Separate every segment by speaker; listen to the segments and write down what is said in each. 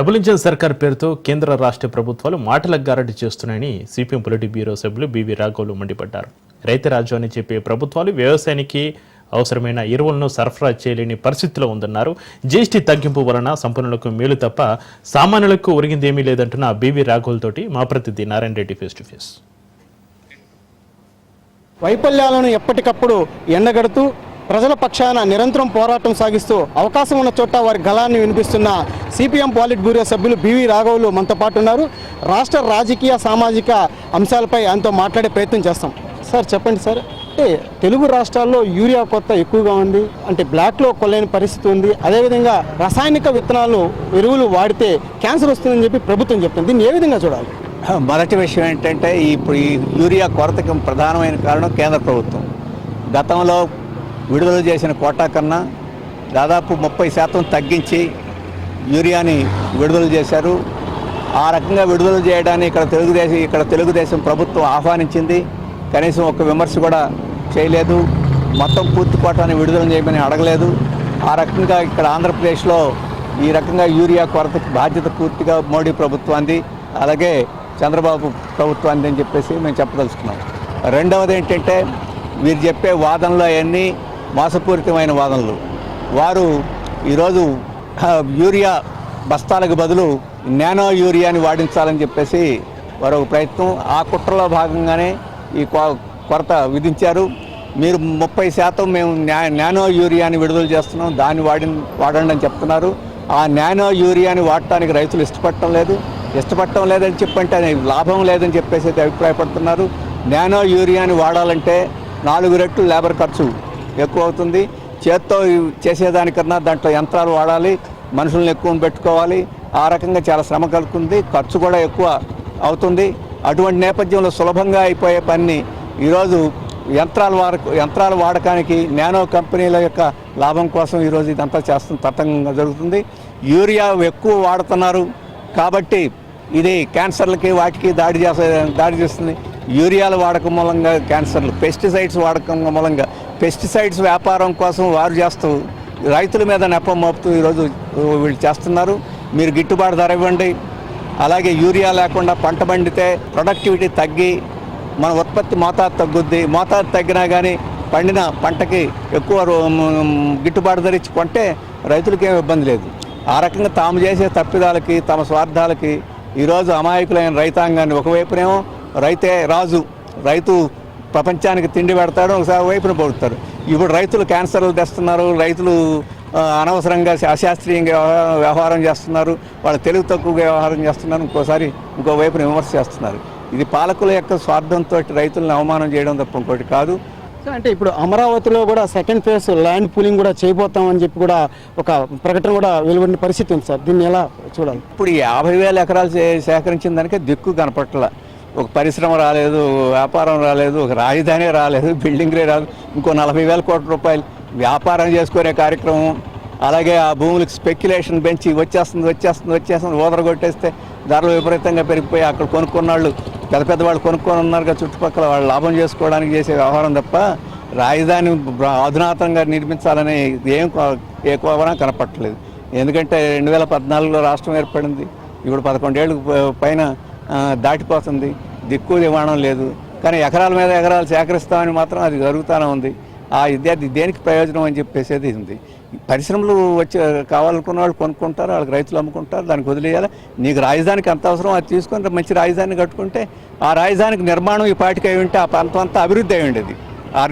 Speaker 1: Double engine సర్కార్ పేరుతో కేంద్ర రాష్ట్ర ప్రభుత్వాలు మాటలకు గారడి చేస్తున్నాయని సిపిఎం పొలిటిక్ బ్యూరో సభ్యులు బీవీ రాఘవులు మండిపడ్డారు. రైతు రాజ్యం అని చెప్పే ప్రభుత్వాలు వ్యవసాయానికి అవసరమైన ఎరువులను సరఫరా చేయలేని పరిస్థితిలో ఉందన్నారు. జీఎస్టీ తగ్గింపు వలన సంపన్నులకు మేలు తప్ప సామాన్యులకు ఒరిగిందేమీ లేదంటున్న బీవీ రాఘవులతోటి మా ప్రతినిధి Narayana Reddy face to face
Speaker 2: వైఫల్యాలను ఎప్పటికప్పుడు ఎండగడుతూ ప్రజల పక్షాన నిరంతరం పోరాటం సాగిస్తూ అవకాశం ఉన్న చోట వారి గళాన్ని వినిపిస్తున్న సిపిఎం పాలిట్ బ్యూరో సభ్యులు బివి రాఘవులు మనతో పాటు ఉన్నారు. రాష్ట్ర రాజకీయ సామాజిక అంశాలపై ఆయనతో మాట్లాడే ప్రయత్నం చేస్తాం. సార్ చెప్పండి సార్. అంటే తెలుగు రాష్ట్రాల్లో యూరియా కొత్త ఎక్కువగా ఉంది. అంటే బ్లాక్లో కొల్లేని పరిస్థితి ఉంది. అదేవిధంగా రసాయనిక విత్తనాలు ఎరువులు వాడితే క్యాన్సర్ వస్తుందని చెప్పి ప్రభుత్వం చెప్తుంది. దీన్ని ఏ విధంగా చూడాలి?
Speaker 3: మొదటి విషయం ఏంటంటే ఇప్పుడు ఈ యూరియా కొరతకి ప్రధానమైన కారణం కేంద్ర ప్రభుత్వం. గతంలో విడుదల చేసిన కోటా కన్నా దాదాపు ముప్పై శాతం తగ్గించి యూరియాని విడుదల చేశారు. ఆ రకంగా విడుదల చేయడాన్ని ఇక్కడ తెలుగుదేశం ఇక్కడ తెలుగుదేశం ప్రభుత్వం ఆహ్వానించింది. కనీసం ఒక విమర్శ కూడా చేయలేదు. మొత్తం పూర్తి కోటాన్ని విడుదల చేయమని అడగలేదు. ఆ రకంగా ఇక్కడ ఆంధ్రప్రదేశ్లో ఈ రకంగా యూరియా కొరతకి బాధ్యత పూర్తిగా మోడీ ప్రభుత్వాన్ని అలాగే చంద్రబాబు ప్రభుత్వాన్ని అని చెప్పేసి మేము చెప్పదలుచుకున్నాం. రెండవది ఏంటంటే వీరు చెప్పే వాదనలు అవన్నీ మోసపూరితమైన వాదనలు. వారు ఈరోజు యూరియా బస్తాలకు బదులు నానో యూరియాని వాడించాలని చెప్పేసి వారు ఒక ప్రయత్నం. ఆ కుట్రలో భాగంగానే ఈ కొ- కొరత విధించారు. మీరు ముప్పై శాతం మేము న్యా- నానో యూరియాని విడుదల చేస్తున్నాం. దాన్ని వాడి వాడండి అని చెప్తున్నారు. ఆ నానో యూరియాని వాడటానికి రైతులు ఇష్టపడటం లేదు. ఇష్టపడటం లేదని చెప్పంటే అది లాభం లేదని చెప్పేసి అయితే అభిప్రాయపడుతున్నారు. నానో యూరియాని వాడాలంటే నాలుగు రెట్లు లేబర్ ఖర్చు. ఎక్కువ అవుతుంది చేత్తో చేసేదానికన్నా దాంట్లో యంత్రాలు వాడాలి మనుషులను ఎక్కువ పెట్టుకోవాలి. ఆ రకంగా చాలా శ్రమ కలుగుతుంది. ఖర్చు కూడా ఎక్కువ అవుతుంది. అటువంటి నేపథ్యంలో సులభంగా అయిపోయే పని ఈరోజు యంత్రాల వాడక యంత్రాల వాడకానికి నానో కంపెనీల యొక్క లాభం కోసం ఈరోజు ఇదంతా చేస్తున్న తతంగంగా జరుగుతుంది. యూరియా ఎక్కువ వాడుతున్నారు కాబట్టి ఇది క్యాన్సర్లకి వాటికి దాడి చేసే దాడి చేస్తుంది. యూరియాల వాడకం మూలంగా క్యాన్సర్లు పెస్టిసైడ్స్ వాడకం మూలంగా పెస్టిసైడ్స్ వ్యాపారం కోసం వారు చేస్తూ రైతుల మీద నెపం మోపుతూ ఈరోజు వీళ్ళు చేస్తున్నారు. మీరు గిట్టుబాటు ధర ఇవ్వండి. అలాగే యూరియా లేకుండా పంట పండితే ప్రొడక్టివిటీ తగ్గి మన ఉత్పత్తి మోతాదు తగ్గుద్ది. మోతాదు తగ్గినా కానీ పండిన పంటకి ఎక్కువ రో- గిట్టుబాటు ధర ఇచ్చి కొంటే రైతులకి ఏం ఇబ్బంది లేదు. ఆ రకంగా తాము చేసే తప్పిదాలకి తమ స్వార్థాలకి ఈరోజు అమాయకులైన రైతాంగాన్ని ఒకవైపునేమో రైతే రాజు రైతు ప్రపంచానికి తిండి పెడతాడు ఒకసారి వైపున పొడుతారు ఇప్పుడు రైతులు క్యాన్సర్లు తెస్తున్నారు రైతులు అనవసరంగా అశాస్త్రీయంగా వ్యవహారం- వ్యవహారం చేస్తున్నారు వాళ్ళ తెలివి తక్కువగా వ్యవహారం చేస్తున్నారు ఇంకోసారి ఇంకో వైపున విమర్శ చేస్తున్నారు. ఇది పాలకుల యొక్క స్వార్థంతో రైతులను అవమానం చేయడం తప్ప ఇంకోటి కాదు.
Speaker 2: అంటే ఇప్పుడు అమరావతిలో కూడా సెకండ్ ఫేజ్ ల్యాండ్ పూలింగ్ కూడా చేయబోతామని చెప్పి కూడా ఒక ప్రకటన కూడా వెలువడిన పరిస్థితి ఉంది సార్. దీన్ని ఎలా చూడాలి?
Speaker 3: ఇప్పుడు ఈ యాభై వేల ఎకరాలు సేకరించిన దానికే దిక్కు కనపట్ల ఒక పరిశ్రమ రాలేదు వ్యాపారం రాలేదు ఒక రాజధాని రాలేదు బిల్డింగ్లే రాదు ఇంకో నలభై వేల కోట్ల రూపాయలు వ్యాపారం చేసుకునే కార్యక్రమం అలాగే ఆ భూములకు స్పెక్యులేషన్ పెంచి వచ్చేస్తుంది వచ్చేస్తుంది వచ్చేస్తుంది ఓదర కొట్టేస్తే ధరలు విపరీతంగా పెరిగిపోయి అక్కడ కొనుక్కున్న వాళ్ళు పెద్ద పెద్ద వాళ్ళు కొనుక్కొని ఉన్నారుగా చుట్టుపక్కల వాళ్ళు లాభం చేసుకోవడానికి చేసే వ్యవహారం తప్ప రాజధాని అధునాతనంగా నిర్మించాలని ఏం ఏ కోవన కనపట్టలేదు. ఎందుకంటే రెండు వేల పద్నాలుగులో రాష్ట్రం ఏర్పడింది. ఇప్పుడు పదకొండేళ్ళు పైన దాటిపోతుంది. దిక్కు దివాణం లేదు. కానీ ఎకరాల మీద ఎకరాలు సేకరిస్తామని మాత్రం అది జరుగుతూనే ఉంది. ఆ విద్యార్థి దేనికి ప్రయోజనం అని చెప్పేసేది ఉంది. పరిశ్రమలు వచ్చి కావాలనుకున్న వాళ్ళు కొనుక్కుంటారు వాళ్ళకి రైతులు అమ్ముకుంటారు దానికి వదిలేయాలి. నీకు రాజధానికి ఎంత అవసరం అది తీసుకొని మంచి రాజధాని కట్టుకుంటే ఆ రాజధానికి నిర్మాణం ఈ పాటికి అయి ఉంటే ఆ ప్రాంతం అంతా అభివృద్ధి అయి ఉండేది. ఆ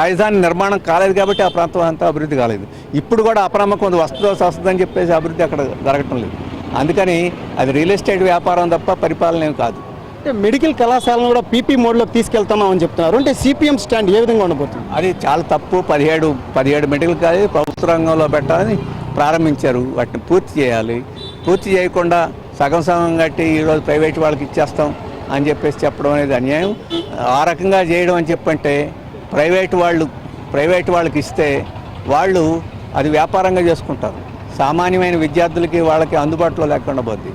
Speaker 3: రాజధాని నిర్మాణం కాలేదు కాబట్టి ఆ ప్రాంతం అంతా అభివృద్ధి కాలేదు. ఇప్పుడు కూడా అప్రమక్కం ఉంది. వస్తుందో వస్తుందని చెప్పేసి అభివృద్ధి అక్కడ జరగటం లేదు. అందుకని అది రియల్ ఎస్టేట్ వ్యాపారం తప్ప పరిపాలన కాదు.
Speaker 2: అంటే మెడికల్ కళాశాలను కూడా పీపీ మోడ్లోకి తీసుకెళ్తున్నామని చెప్తున్నారు. అంటే సిపిఎం స్టాండ్ ఏ విధంగా ఉండబోతుంది?
Speaker 3: అది చాలా తప్పు. పదిహేడు పదిహేడు మెడికల్ కాలేజ్ ప్రభుత్వ రంగంలో పెట్టాలని ప్రారంభించారు. వాటిని పూర్తి చేయాలి. పూర్తి చేయకుండా సగం సగం కట్టి ఈరోజు ప్రైవేట్ వాళ్ళకి ఇచ్చేస్తాం అని చెప్పేసి చెప్పడం అనేది అన్యాయం. ఆ రకంగా చేయడం అని చెప్పంటే ప్రైవేట్ వాళ్ళు ప్రైవేట్ వాళ్ళకి ఇస్తే వాళ్ళు అది వ్యాపారంగా చేసుకుంటారు. సామాన్యమైన విద్యార్థులకి వాళ్ళకి అందుబాటులో లేకుండా పోద్ది.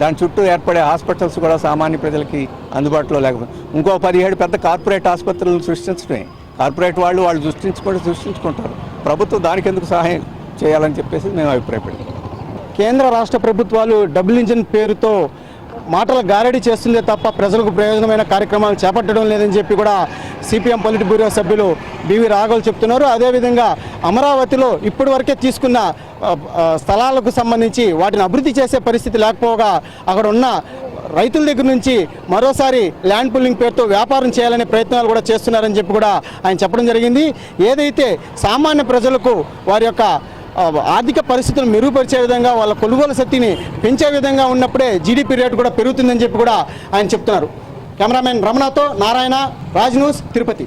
Speaker 3: దాని చుట్టూ ఏర్పడే హాస్పిటల్స్ కూడా సామాన్య ప్రజలకి అందుబాటులో లేకపోతే ఇంకో పదిహేడు పెద్ద కార్పొరేట్ ఆసుపత్రులను సృష్టించడమే. కార్పొరేట్ వాళ్ళు వాళ్ళు సృష్టించుకుంటే సృష్టించుకుంటారు. ప్రభుత్వం దానికి ఎందుకు సహాయం చేయాలని చెప్పేసి మేము అభిప్రాయపడతాం
Speaker 2: కేంద్ర రాష్ట్ర ప్రభుత్వాలు డబుల్ ఇంజిన్ పేరుతో మాటల గారడీ చేస్తుందే తప్ప ప్రజలకు ప్రయోజనమైన కార్యక్రమాలు చేపట్టడం లేదని చెప్పి కూడా సిపిఎం పొలిట్ బ్యూరో సభ్యులు బివి రాఘవులు చెప్తున్నారు. అదేవిధంగా అమరావతిలో ఇప్పటి వరకే తీసుకున్న స్థలాలకు సంబంధించి వాటిని అభివృద్ధి చేసే పరిస్థితి లేకపోగా అక్కడ ఉన్న రైతుల దగ్గర నుంచి మరోసారి ల్యాండ్ పుల్లింగ్ పేరుతో వ్యాపారం చేయాలనే ప్రయత్నాలు కూడా చేస్తున్నారని చెప్పి కూడా ఆయన చెప్పడం జరిగింది. ఏదైతే సామాన్య ప్రజలకు వారి యొక్క ఆర్థిక పరిస్థితులను మెరుగుపరిచే విధంగా వాళ్ళ కొనుగోలు శక్తిని పెంచే విధంగా ఉన్నప్పుడే జీడిపి రేటు కూడా పెరుగుతుందని చెప్పి కూడా ఆయన చెప్తున్నారు. కెమెరామెన్ రమణతో నారాయణ రాజ్ న్యూస్ తిరుపతి.